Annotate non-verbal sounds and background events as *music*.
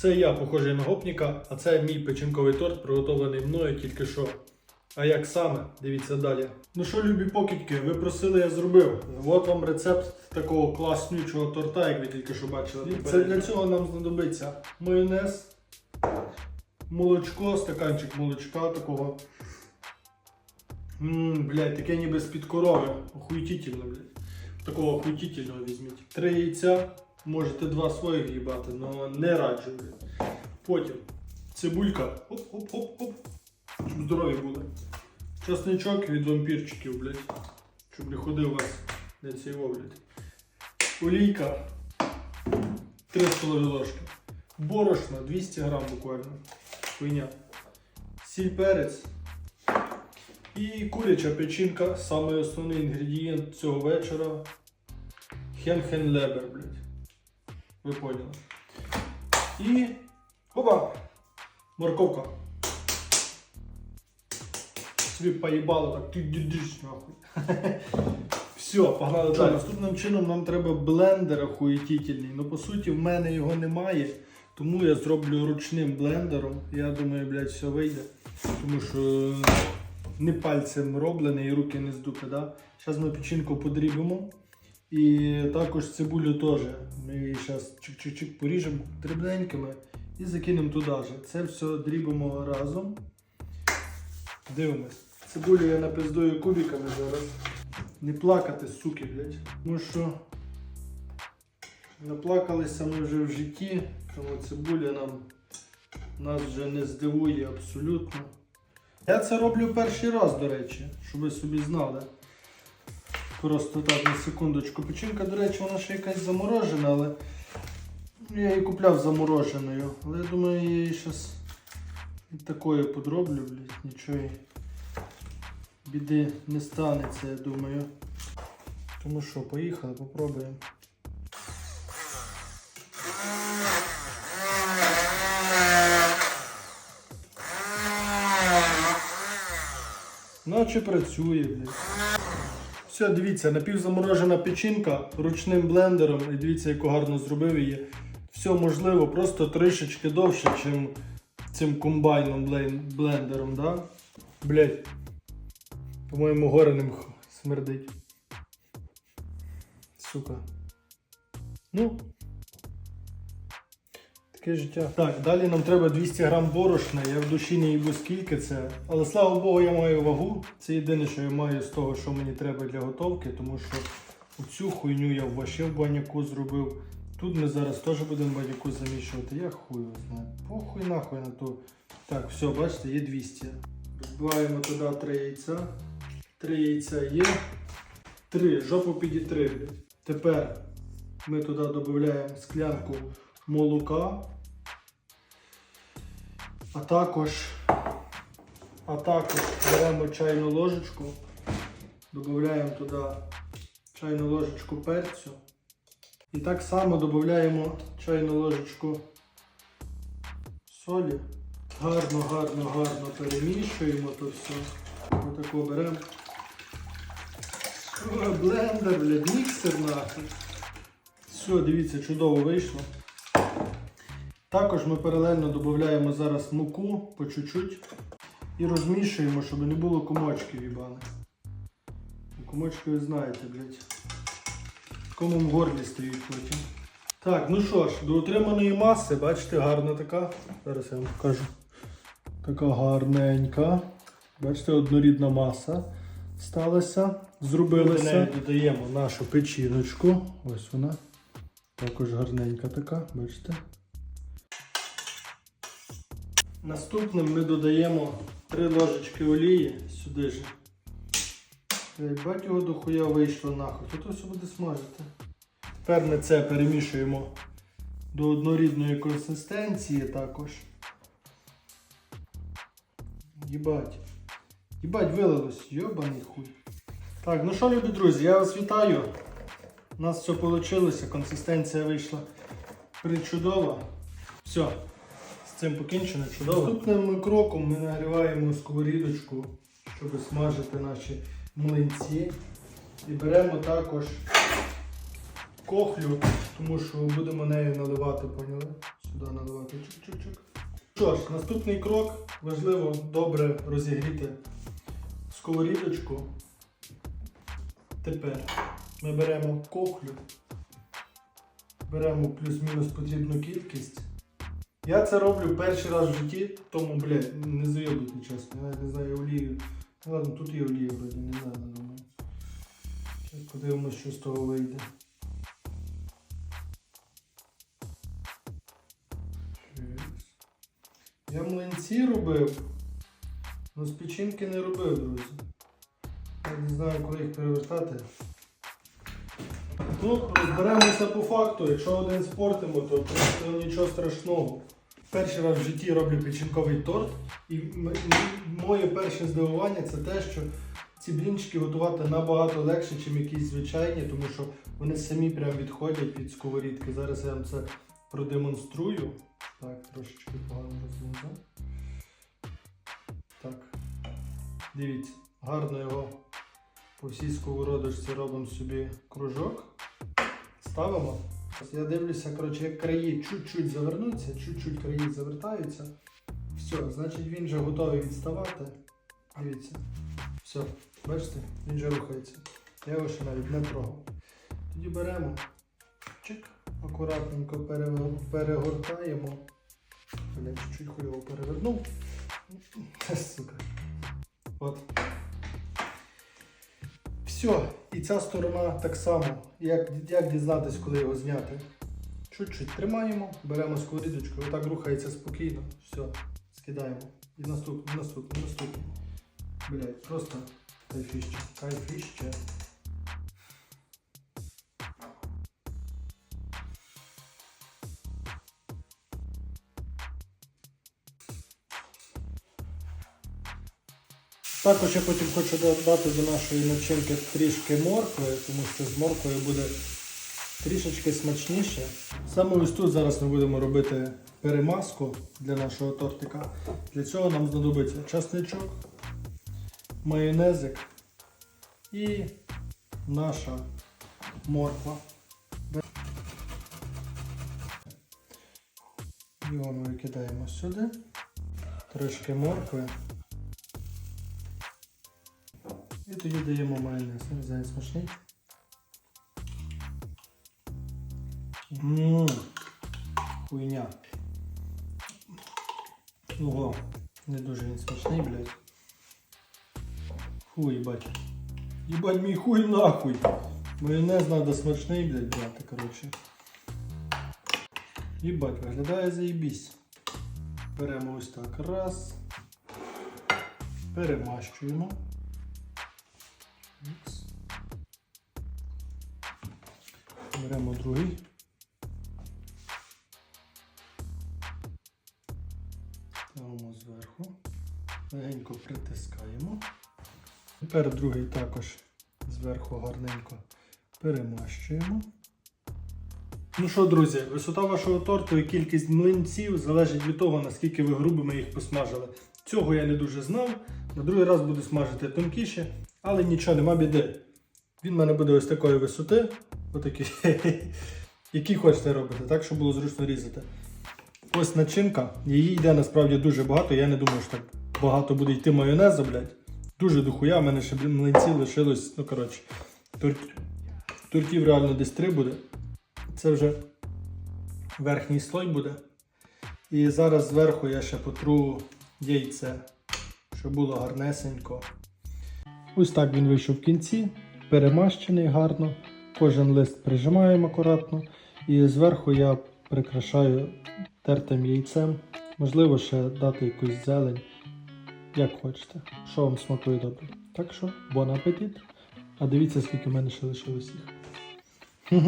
Це я похожий на гопніка, а це мій печінковий торт, приготовлений мною тільки що. А як саме? Дивіться далі. Ну що, любі покидьки, ви просили, я зробив. От вам рецепт такого класнючого торта, як ви тільки що бачили. Це для цього нам знадобиться майонез, молочко, стаканчик молочка такого. Ммм, блядь, таке ніби з-під корови. Охуїтительно, блядь. Такого охуїтительного візьміть. Три яйця, можете два своїх їбати, але не раджу. Потім цибулька. Оп-оп-оп-оп. Щоб здорові були. Часничок від вампірчиків, блядь. Щоб не ходив вас не цей блядь. Олійка. 3 столові ложки. Борошно 200 грам буквально. Хуйня. Сіль перець. І куряча печінка, самий основний інгредієнт цього вечора. Хенхенлебер, блядь. Ви поняли. І. Опа! Морковка. Собі поїбало так ти дідиш нахуй. *laughs* Все, погнали далі. Наступним чином нам треба блендер охуєтительний. Ну по суті в мене його немає. Тому я зроблю ручним блендером. Я думаю, блядь, все вийде. Тому що не пальцем роблене і руки не здуте. Да? Зараз ми печінку подрібимо. І також цибулю теж. Ми її зараз чик-чик-чик поріжемо дрібненькими і закинемо туди же. Це все дрібимо разом. Дивимось. Цибулю я напиздую кубиками зараз. Не плакати, суки, блядь. Тому що наплакалися ми вже в житті, тому цибуля нам нас вже не здивує абсолютно. Я це роблю перший раз, до речі, щоб ви собі знали. Просто так на секундочку. Печінка, до речі, вона ще якась заморожена, але я її купляв замороженою. Але я думаю, я її зараз і такою подроблю, блядь, нічого біди не станеться, я думаю. Тому що, поїхали, попробуємо. Наче працює, блядь. Все, дивіться, напівзаморожена печінка ручним блендером. І дивіться, яку гарно зробив її. Все можливо, просто трішечки довше, ніж цим комбайном блендером, да? Блять. По-моєму, гореним смердить. Сука. Ну. Таке життя. Так, далі нам треба 200 грам борошна. Я в душі не їбу скільки це. Але слава Богу, я маю вагу. Це єдине, що я маю з того, що мені треба для готовки, тому що оцю хуйню я в баняку зробив. Тут ми зараз теж будемо баняку замішувати. Я хуй знаю. Похуй нахуй на ту. Так, все, бачите, є 200. Розбиваємо туди 3 яйця. 3 яйця є. 3, жопу підітри. Тепер ми туди додаємо склянку молока. А також, а також беремо чайну ложечку, додаємо туди чайну ложечку перцю. І так само додаємо чайну ложечку солі. Гарно, гарно, гарно перемішуємо то все. Отако беремо. Блендер, блядь, міксер нахуй. Все, дивіться, чудово вийшло. Також ми паралельно додаємо зараз муку по чуть-чуть і розмішуємо, щоб не було комочків їбаних. Комочки ви знаєте, блядь. Кому в горлі стоїть потім. Так, ну що ж, до отриманої маси, бачите, гарна така. Зараз я вам покажу. Така гарненька. Бачите, однорідна маса сталася. Зробилася. Неї додаємо нашу печіночку. Ось вона. Також гарненька така, бачите. Наступним ми додаємо 3 ложечки олії сюди ж. Бать його до хуя вийшло нахуй. То все буде смажити? Тепер ми це перемішуємо до однорідної консистенції також. Їбать. Їбать вилилось, йобаний хуй. Так, ну що, любі друзі, я вас вітаю. У нас все вийшло, консистенція вийшла причудова. Все, з цим покінчено чудово. Наступним кроком ми нагріваємо сковорідочку, щоб смажити наші млинці. І беремо також кохлю, тому що будемо нею наливати, поняли? Сюди наливати чук-чук-чук. Що ж, наступний крок важливо добре розігріти сковорідочку. Тепер ми беремо кохлю, беремо плюс-мінус потрібну кількість. Я це роблю перший раз в житті, тому, блядь, не зайобуйте чесно. Я не знаю олію. Ну, Ладно, тут є олія вроді, не знаю, не думаю. Зараз подивимось, що з того вийде. Я млинці робив, але з печінки не робив, друзі. Я не знаю, коли їх перевертати. Ну, розберемося по факту. Якщо один спортимо, то просто нічого страшного. Перший раз в житті роблю печінковий торт. І моє перше здивування це те, що ці блінчики готувати набагато легше, ніж якісь звичайні, тому що вони самі прям відходять від сковорідки. Зараз я вам це продемонструю. Так, трошечки погано розмовляв. Так. Дивіться, гарно його по всій сковородочці робимо собі кружок. Ставимо. Я дивлюся, коротше, як краї чуть-чуть завернуться, чуть-чуть краї завертаються. Все, значить він вже готовий відставати. Дивіться. Все, бачите, він вже рухається. Я його ще навіть не трогав. Тоді беремо, чик, акуратненько перегортаємо. Бля, чуть-чуть хуйово перевернув. Сука. От. Все, і ця сторона так само. Як, як дізнатись, коли його зняти? Чуть-чуть тримаємо, беремо сковорідочку, отак рухається спокійно. Все, скидаємо. І наступний, наступний, наступний. Блять, просто кайфіще, кайфіще. Також я потім хочу додати до нашої начинки трішки моркви, тому що з морквою буде трішечки смачніше. Саме ось тут зараз ми будемо робити перемазку для нашого тортика. Для цього нам знадобиться часничок, майонезик і наша морква. Його ми викидаємо сюди. Трішки моркви. Тоді даємо майонез. Не знаю, смачний. Ммм, хуйня. Ого, не дуже він смачний, блядь. Фу, їбать. Їбать мій хуй нахуй. Майонез надо смачний, блядь, брати, коротше. Їбать, виглядає заєбісь. Беремо ось так. Раз. Перемащуємо. Беремо другий. Ставимо зверху. Легенько притискаємо. Тепер другий також зверху гарненько перемащуємо. Ну що, друзі, висота вашого торту і кількість млинців залежить від того, наскільки ви грубими їх посмажили. Цього я не дуже знав. На другий раз буду смажити тонкіше, але нічого, нема біди. Він в мене буде ось такої висоти, отакий, *laughs* який хочете робити, так, щоб було зручно різати. Ось начинка, її йде насправді дуже багато. Я не думаю, що так багато буде йти майонезу, блядь. Дуже дохуя, в мене ще млинці лишилось. Ну, коротше, торт... тортів реально десь три буде. Це вже верхній слой буде. І зараз зверху я ще потру яйце, щоб було гарнесенько. Ось так він вийшов в кінці, перемащений гарно. Кожен лист прижимаємо акуратно. І зверху я прикрашаю тертим яйцем. Можливо, ще дати якусь зелень, як хочете. Що вам смакує добре. Так що, бон апетит. А дивіться, скільки в мене ще лишилось їх.